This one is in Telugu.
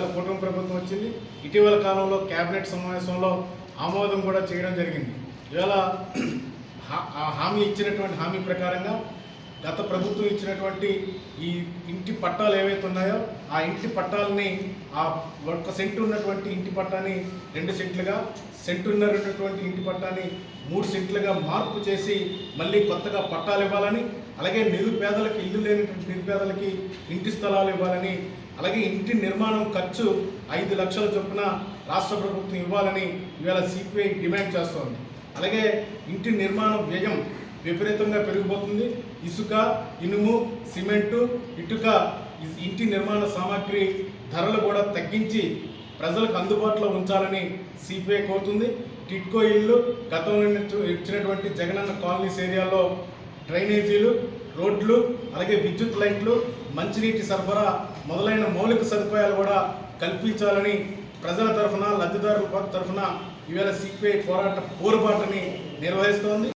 వచ్చింది. ఇటీవల కాలంలో కేబినెట్ సమావేశంలో ఆమోదం కూడా చేయడం జరిగింది. ఇవాళ హా- ఆ హామీ ఇచ్చినటువంటి హామీ ప్రకారంగా గత ప్రభుత్వం ఇచ్చినటువంటి ఈ ఇంటి పట్టాలు ఏవైతే ఉన్నాయో ఆ ఇంటి పట్టాలని ఆ ఒక్క సెంటు ఉన్నటువంటి ఇంటి పట్టాని రెండు సెంట్లుగా సెంటున్నర ఉన్నటువంటి ఇంటి పట్టాని మూడు సెంట్లుగా మార్పు చేసి మళ్ళీ కొత్తగా పట్టాలు ఇవ్వాలని అలాగే నిరుపేదలకు ఇల్లు లేనటువంటి నిరుపేదలకి ఇంటి స్థలాలు ఇవ్వాలని అలాగే ఇంటి నిర్మాణం ఖర్చు ఐదు లక్షల చొప్పున రాష్ట్ర ప్రభుత్వం ఇవ్వాలని ఇవాళ సిపిఐ డిమాండ్ చేస్తోంది. అలాగే ఇంటి నిర్మాణ వ్యయం విపరీతంగా పెరిగిపోతుంది. ఇసుక ఇనుము సిమెంటు ఇటుక ఇంటి నిర్మాణ సామాగ్రి ధరలు కూడా తగ్గించి ప్రజలకు అందుబాటులో ఉంచాలని సిపిఐ కోరుతుంది. టిట్కో ఇల్లు గతంలో ఇచ్చినటువంటి జగనన్న కాలనీస్ ఏరియాలో డ్రైనేజీలు రోడ్లు అలాగే విద్యుత్ లైట్లు మంచినీటి సరఫరా మొదలైన మౌలిక సదుపాయాలు కూడా కల్పించాలని ప్రజల తరఫున లబ్ధిదారుల తరఫున ఈవేళ సిపిఐ పోరాట పోరుబాటుని నిర్వహిస్తోంది.